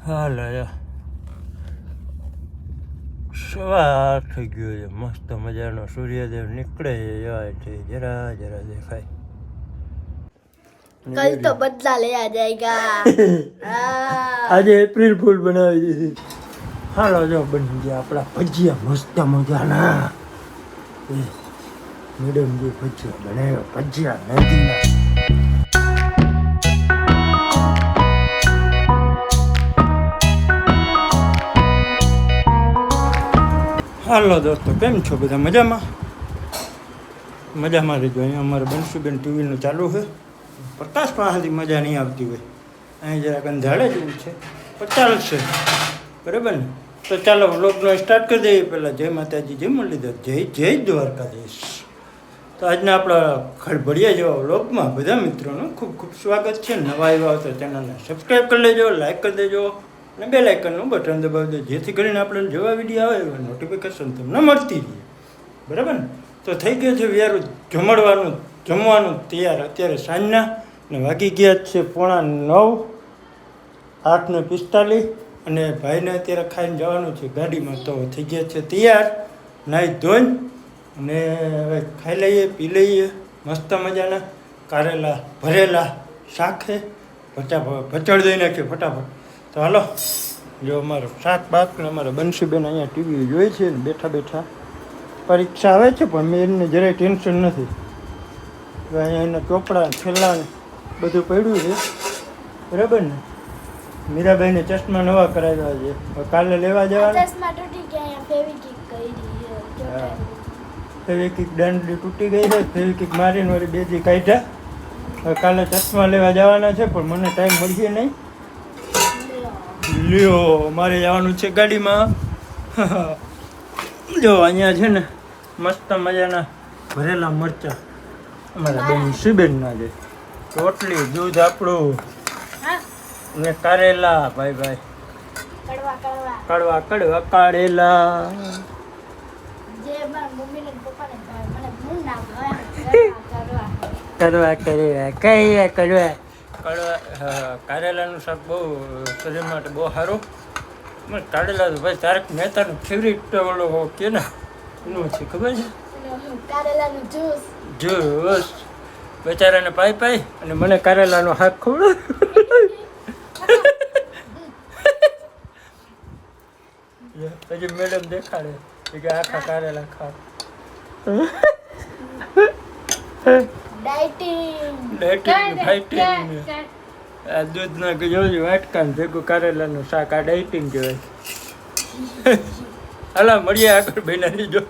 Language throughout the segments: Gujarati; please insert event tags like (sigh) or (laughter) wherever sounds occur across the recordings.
હાલો સવાર થઈ ગયો છે મસ્ત મજાનો સૂર્યદેવ નીકળે છે જાય છે જરા જરા દેખાય કલ તો બદલા લેયા જાયગા આજે એપ્રિલ ફૂલ બનાવી દીધી હાલો જો બની ગયા આપણા ભજીયા મસ્ત મજાના મેડમ જે ભજીયા બનાવ્યો ભજીયા નદીના હાલો દોસ્તો, કેમ છો બધા? મજામાં? મજામાં રહેજો. અહીંયા અમારે બંશુબેન ટીવીનું ચાલુ છે. પ્રકાશ પાસેથી મજા નહીં આવતી હોય. અહીં જરાક અંધારે જેવું છે. પણ ચાલશે. બરાબર ને? તો ચાલો, વ્લોગનો સ્ટાર્ટ કરી દઈએ. પહેલાં જય માતાજી, જય મુરલીધર, જય જય દ્વારકાધીશ. તો આજના આપણા ખડભડિયા જેવા વ્લોગમાં બધા મિત્રોનું ખૂબ ખૂબ સ્વાગત છે. નવા આવ્યા હોય તો ચેનલને સબસ્ક્રાઈબ કરી લેજો લાઈક કરી દેજો. અને બે લાઇકનનું બટન દબાવી દેજો જેથી કરીને આપણે જેવા વીડિયો આવે એવા નોટિફિકેશન તમને મળતી રહે. બરાબર ને? તો થઈ ગયું છે વ્યારું જમડવાનું જમવાનું તૈયાર. અત્યારે સાંજના ને વાગી ગયા છે પોણા નવ, આઠ ને પિસ્તાલીસ અને ભાઈને અત્યારે ખાઈને જવાનું છે ગાડીમાં. તો થઈ ગયા છે તૈયાર. નાહી ધોઈ અને હવે ખાઈ લઈએ, પી લઈએ. મસ્ત મજાના કારેલા ભરેલા શાખે ભચા ભચડ દઈ નાખીએ, ફટાફટ. તો હાલો જો અમારો શાક બાક ને અમારા બંસીબેન અહીંયા ટીવી જોઈ છે ને બેઠા બેઠા. પરીક્ષા આવે છે પણ મેં એમને જરાય ટેન્શન નથી. અહીંયા એના ચોપડા છેલ્લા બધું પડ્યું છે. બરાબર ને? મીરાબાઈને ચશ્મા નવા કરાવ્યા છે. કાલે લેવા જવાના? ચશ્મા તૂટી ગયા ફેવિકિક કરી ફેવિકિક દાંડી તૂટી ગઈ છે ફેવિકિક મારીને વળી બે દી કાઢ્યા. હવે કાલે ચશ્મા લેવા જવાના છે પણ મને ટાઈમ મળશે નહીં. લ્યો મારે જવાનું છે ગાડીમાં. (laughs) જો અહીંયા છે ને મસ્ત મજાના ભરેલા મરચા. અમારા બેન શિબેનના છે. રોટલી દૂધ આપણું. ને કારેલા ભાઈ ભાઈ. કડવા કડવા. કાઢેલા કારેલા. ને ને ના કરવા કરવા કઈ કરવા કડવા કારેલાનું શાક બહુ શરીર માટે બહુ સારું. મને કારેલા તો ભાઈ તારક મહેતાનું ફેવરિટ ઓલો કે ને એનું છે ખબર છે? કારેલાનું જ્યુસ જોશ બચારાને પાઈ પાઈ અને મને કારેલાનો હાથ ખવડાવ પછી મેડમ દેખાડે કે આખા કારેલા ખા. ડાયટિંગ ડાયટિંગ ફાઇટિંગ આ દૂધના જોજો વાટકા ભેગું કારેલાનું શાક આ ડાયટિંગ કહેવાય. (laughs) હાલા મળીએ આગળ બેનાની જો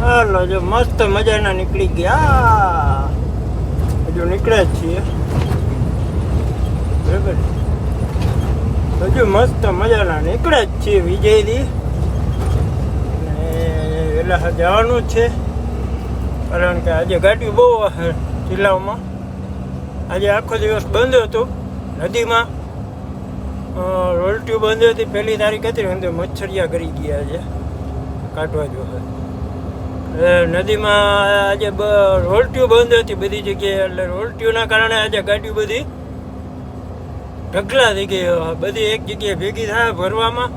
હાલો જો મસ્ત મજાના નીકળી ગયા. હજુ નીકળ્યા જ છીએ. બરાબર? હજુ મસ્ત મજાના નીકળ્યા જ છીએ અને વહેલા જવાનું છે. કારણ કે આજે ગાડી બહુ જિલ્લાઓમાં. આજે આખો દિવસ બંધ હતો. નદીમાં રોલટીઓ બંધ હતી. પહેલી તારીખ હતી અંદર મચ્છરિયા કરી ગયા છે. કાઢવા જો નદીમાં આજે રોલટીઓ બંધ હતી બધી જગ્યાએ. એટલે રોલટીઓના કારણે આજે ગાડીઓ બધી ઢગલા થઈ ગઈ. બધી એક જગ્યાએ ભેગી થાય ભરવામાં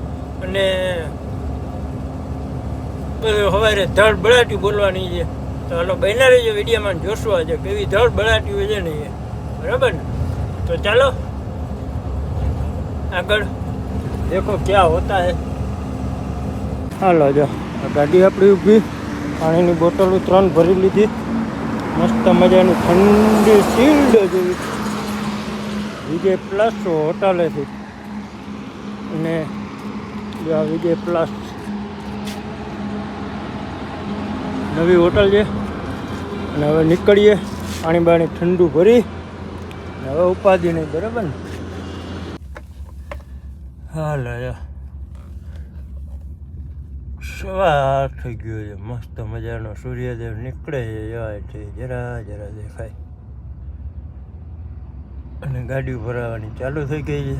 અને બધું સવારે ધડ બળાટી બોલવાની છે. તો હાલો બહેના રહેજો વિડીયોમાં જોશું આજે કેવી ધળ બળાટી હોય છે ને એ. બરાબર ને? તો ચાલો, આગળ દેખો ક્યાં હોતા હે. હાલો, જો ગાડી આપણી ઊભી. પાણીની બોટલો ત્રણ ભરી લીધી. મસ્ત મજાની ઠંડી શીલ્ડ જેવી. વિજય પ્લસ હોટલેથી અને વિજય પ્લસ નવી હોટલ છે. અને હવે નીકળીએ, પાણી બાણી ઠંડુ ભરી. હવે ઉપાધિ નહીં, બરાબર ને? હાલ સવાર થઈ ગયો છે. મસ્ત મજાનો સૂર્યદેવ નીકળે છે. છે જરા જરા દેખાય. અને ગાડી ભરાવાની ચાલુ થઈ ગઈ છે.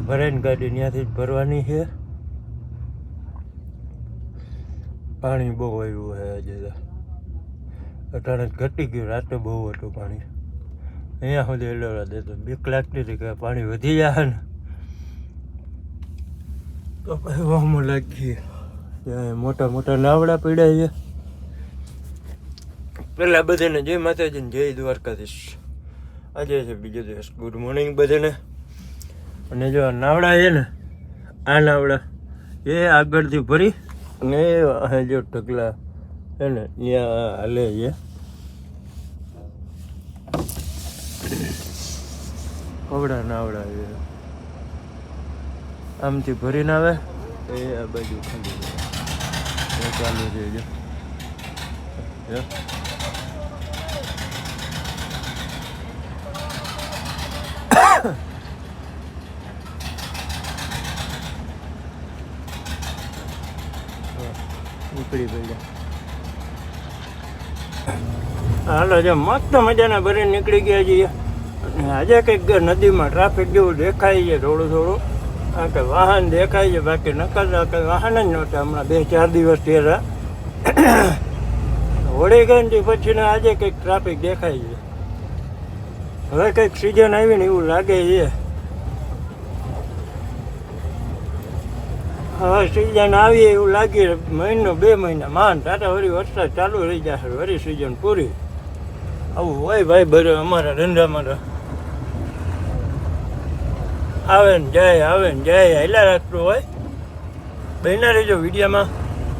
ભરાઈને ગાડી ત્યાંથી જ ભરવાની છે. પાણી બહુ આવ્યું છે આજે અટાણે ઘટી ગયું, રાતે બહુ હતું પાણી. અહીંયા સુધી એલોરા દેતો બીક લાગતી હતી કે પાણી વધી જાય ને. તો પછી વામો લાગી. ત્યાં મોટા મોટા નાવડા પીડ્યા છે. પેલા બધાને જય માતાજી જય દ્વારકાધીશ. આજે છે બીજો દિવસ. ગુડ મોર્નિંગ બધાને. અને જો નાવડા છે ને, આ નાવડા એ આગળથી ભરી આ જો ટકલા હે ને ત્યાં હાલે છે કવડા નાવડા છે આમથી ભરીને આવે? એ આ બાજુ ખાલી ચાલુ છે જો. જો. નીકળી પડ્યા. હાલો, જે મસ્ત મજાના ભરીને નીકળી ગયા છીએ. અને આજે કંઈક નદીમાં ટ્રાફિક જેવું દેખાય છે થોડું થોડું. કારણ કે વાહન દેખાય છે, બાકી નકર કંઈ વાહન જ નહોતા. હમણાં બે ચાર દિવસ પહેલાં. હોળી ગઈ ને પછી આજે કંઈક ટ્રાફિક દેખાય છે. હવે કંઈક સિઝન આવી ને એવું લાગે છે. સિઝન આવી એવું લાગી મહિનો, બે મહિના. માન ટાટા વળી વરસાદ ચાલુ રહી જશે, વળી સિઝન પૂરી. આવું હોય ભાઈ બરે અમારા ધંધામાં તો. આવે ને જાય, આવે ને જાય, હેલા રાખતું હોય. બહેના રહેજો વિડીયામાં.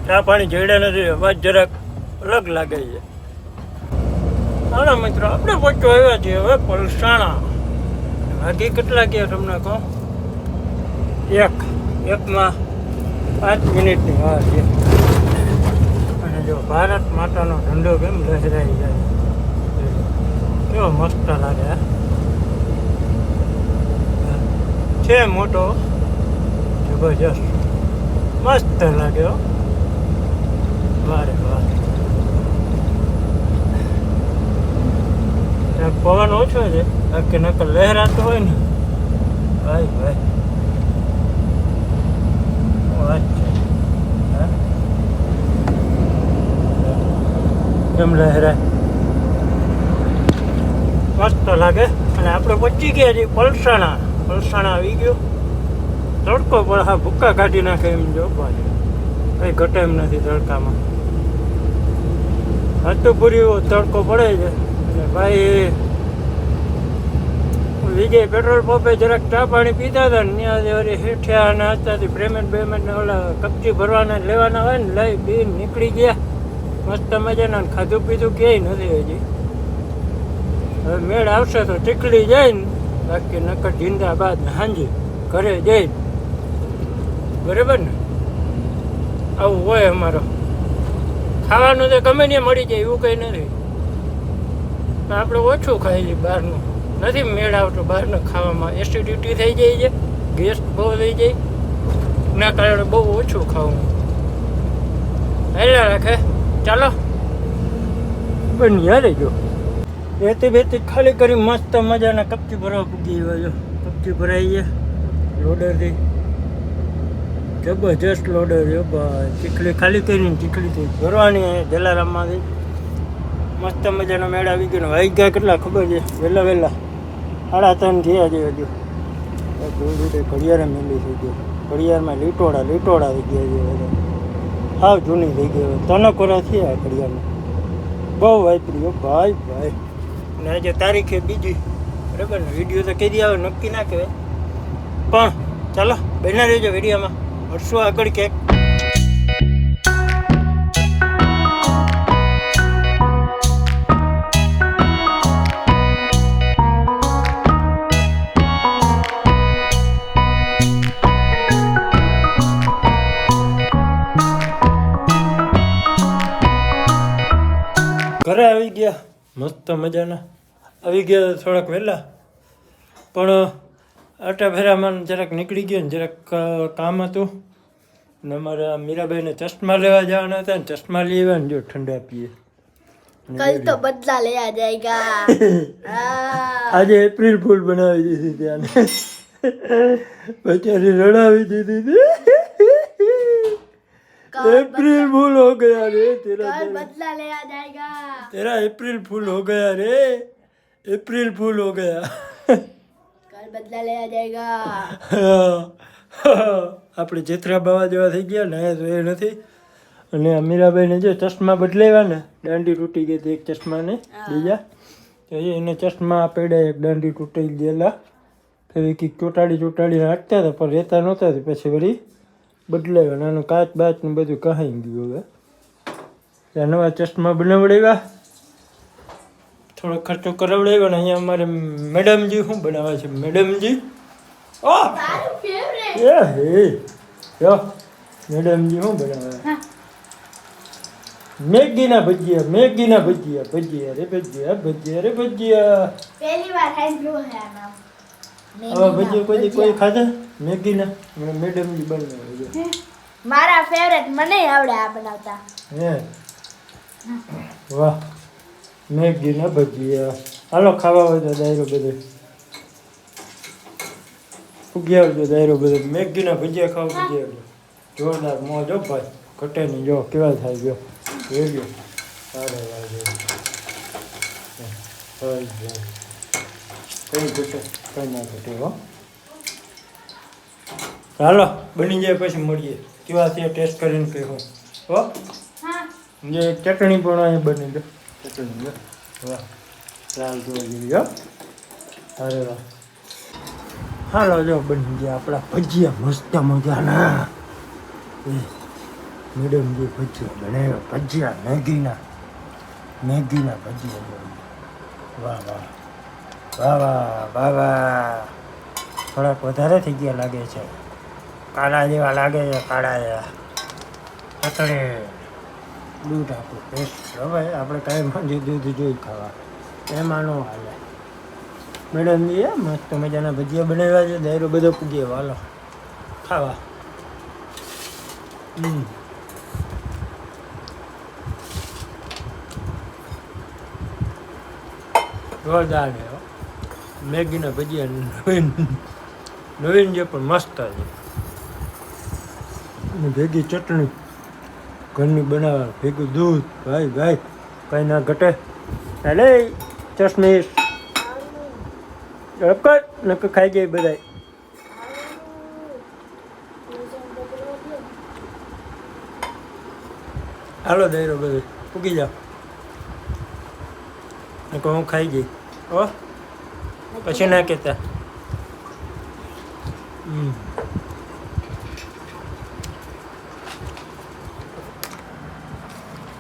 ચા પાણી જડ્યા નથી, અવાજ જરાક અલગ લાગે છે. હાલો મિત્રો, આપણે પહોંચો આવ્યા છીએ હવે પલસાણા. બાકી કેટલા ગયા તમને કહો? એક, એકમાં પાંચ મિનિટની વાર છે. અને જો ભારત માતાનો ઝંડો કેમ લહેરાઈ જાય? કેવો મસ્ત લાગે, હે? છે મોટો. જબરજસ્ત. મસ્ત લાગ્યો વારે વાહ ત્યાં પવન ઓછો છે, બાકી નકર લહેરાતો હોય ને. ભાઈ ભાઈ. શું વાત છે? કેમ લહેરાય મસ્ત લાગે. અને આપણે પહોંચી ગયા છીએ પલસાણા. પલસાણા આવી ગયો. તડકો પણ હા ભૂક્કા કાઢી નાખે એમ જોવા કઈ ઘટે એમ નથી તડકામાં. હતું પૂરી તડકો પડે છે. અને ભાઈ વિજય પેટ્રોલ પંપે જરાક ચા પાણી પીતા હતા ને ત્યાં હેઠ્યા અને અત્યારથી પેમેન્ટ બેમેન્ટ ઓલા કપચી ભરવાના લેવાના હોય ને લઈ બી નીકળી ગયા. મસ્ત મજાના ખાધું પીધું ક્યાંય નથી હજી. હવે મેળ આવશે તો ચીખલી જાય ને. બાકી નકર જિંદાબાદ બાદ હાંજી ઘરે જઈ બરાબર ને? આવું હોય અમારો. ખાવાનું તો ગમે ને મળી જાય એવું કંઈ નથી. પણ આપણે ઓછું છીએ બહારનું. નથી, મેળ આવતો, બહારનું ખાવામાં એસિડિટી થઈ જાય છે ગેસ બહુ થઈ જાય. ના કારણે બહુ ઓછું ખાવું. હેલા રાખે. ચાલો. યારે જો રેતી બેતી ખાલી કરી મસ્ત મજાના કપચી ભરવા પૂગી ગયો કપચી ભરાઈ ગયા. લોડરથી જબરજસ્ત લોડર ચીખલી ખાલી કરીને ચીખલીથી ભરવાની જલારામમાંથી મસ્ત મજાનો મેળ આવી ગયો વાઈ ગયા કેટલા ખબર છે? વહેલા વહેલા. સાડા ત્રણ થયા છે હજુ. ઘડિયાળે મેલી થઈ ગયો ઘડિયાળમાં લીટોડા લીટોડા થઈ ગયા છે બધા. હાવ જૂની થઈ હવે. ત્રણ કોરા થયા ઘડિયાળમાં. બહુ વાપરી હો ભાઈ ભાઈ. અને આજે તારીખે બીજી. બરાબર ને? વીડિયો તો કદી આવે, નક્કી ના કહેવાય. પણ ચાલો બના રહેજો વિડીયોમાં. વર્ષો આગળ ક્યાંક. આવી ગયા. મસ્ત મજાના. આવી ગયા થોડાક વહેલા. પણ આટા ફેરામાં જરાક નીકળી ગયો ને જરાક કામ હતું. ને અમારા મીરાબાઈને ચશ્મા લેવા જવાના હતા ને ચશ્મા લઈ આવ્યા ને જો ઠંડા પીએ. કલ તો બદલા લેવા જાયગા. (laughs) આજે એપ્રિલ ફૂલ બનાવી દીધી ત્યાં (laughs) બચારી રડાવી દીધી હતી. એપ્રિલ ફૂલ હો ગયા રે તેરા कल तेरा- बदला लिया जाएगा तेरा अप्रैल फूल हो गया रे अप्रैल फूल हो गया कल बदला लिया जाएगा આપણે જેથરા બાવા જેવા થઈ ગયા ને તો એ નથી અને આ મીરાબાઈને જે ચશ્મા બદલાવ્યા ને દાંડી તૂટી ગઈ હતી એક ચશ્માને બીજા તો એ એને ચશ્મા પેડે એક દાંડી તૂટી ગયેલા ફેરી કંઈક ચોટાડી ચોટાડી નાખતા હતા પણ રહેતા નહોતા તો પછી વળી બદલાવ્યા અને આનું કાચ બાચનું ને બધું કહાઈ ગયું હવે. ત્યાં નવા ચશ્મા બનાવડાવ્યા. થોડો ખર્ચો કરાવડાવ્યો ને અહીંયા અમારે મેડમજી શું બનાવે છે? મેડમજી? ઓ એ હે. જો મેડમજી શું બનાવે? મેગીના ભજીયા મેગીના ભજીયા ભજીયા રે ભજીયા ભજીયા રે ભજીયા. પહેલી વાર સાંભળ્યું છે આ આવા ભજીયા કોઈ કોઈ ખાધા? મેગીના મને મેડમજી બનાવે છે મારા ફેવરેટ મને આવડે આ બનાવતા. હે? વાહ. મેગીના ભજીયા. હાલો ખાવા હોય તો દાયરો બધે. ઉગી આવજો દાયરો બધે. મેગીના ભજીયા ખાવ ભજીયા આવજો. જોરદાર મોજ જો ભાઈ. ઘટે નહીં. જો કેવા થાય ગયો જોઈ ગયો જો હોય જો કઈ ઘટે. કઈ ના ઘટે હો. ચાલો બની જાય પછી મળીએ. કેવા ત્યાં ટેસ્ટ કરીને કહ્યું હો? જે ચટણી પણ અહીં બની ગયો ચટણી જો વાહ. લાલ જોવા જેવી હો. અરે વાહ. હાલો જો બની ગયા આપણા ભજીયા. મસ્ત મજાના. મેડમ જે ભજીયા બનાવ્યા ભજીયા મેગીના. મેગીના ભજીયા. વાહ વાહ. વાહ વાહ થોડાક વધારે થઈ ગયા લાગે છે. કાળા જેવા લાગે છે, કાળા જેવા. અત્યારે દૂધ આપું બેસ્ટ હવે આપણે કાંઈ માંડી દૂધ જોઈ ખાવા. એમાં ન હાલે. મેડમ એ મસ્ત મજાના ભજીયા બનાવ્યા છે દાયરો બધો પૂગીએ વાલો ખાવા. હમ. જોરદાર રહ્યો. મેગીના ભજીયા નવીન નવીન જે પણ મસ્ત અને ભેગી ચટણી, ઘરની બનાવવા ભેગું દૂધ, ભાઈ ભાઈ, કાંઈ ના ઘટે. ચાલે ચશ્મીશ ઝડપ કર નક ખાઈ જાય બધાય. હાલો દૈરો બધું, ઉગી જાઓ. નકર હું ખાઈ ગઈ. હો? પછી ના કહેતા. હમ.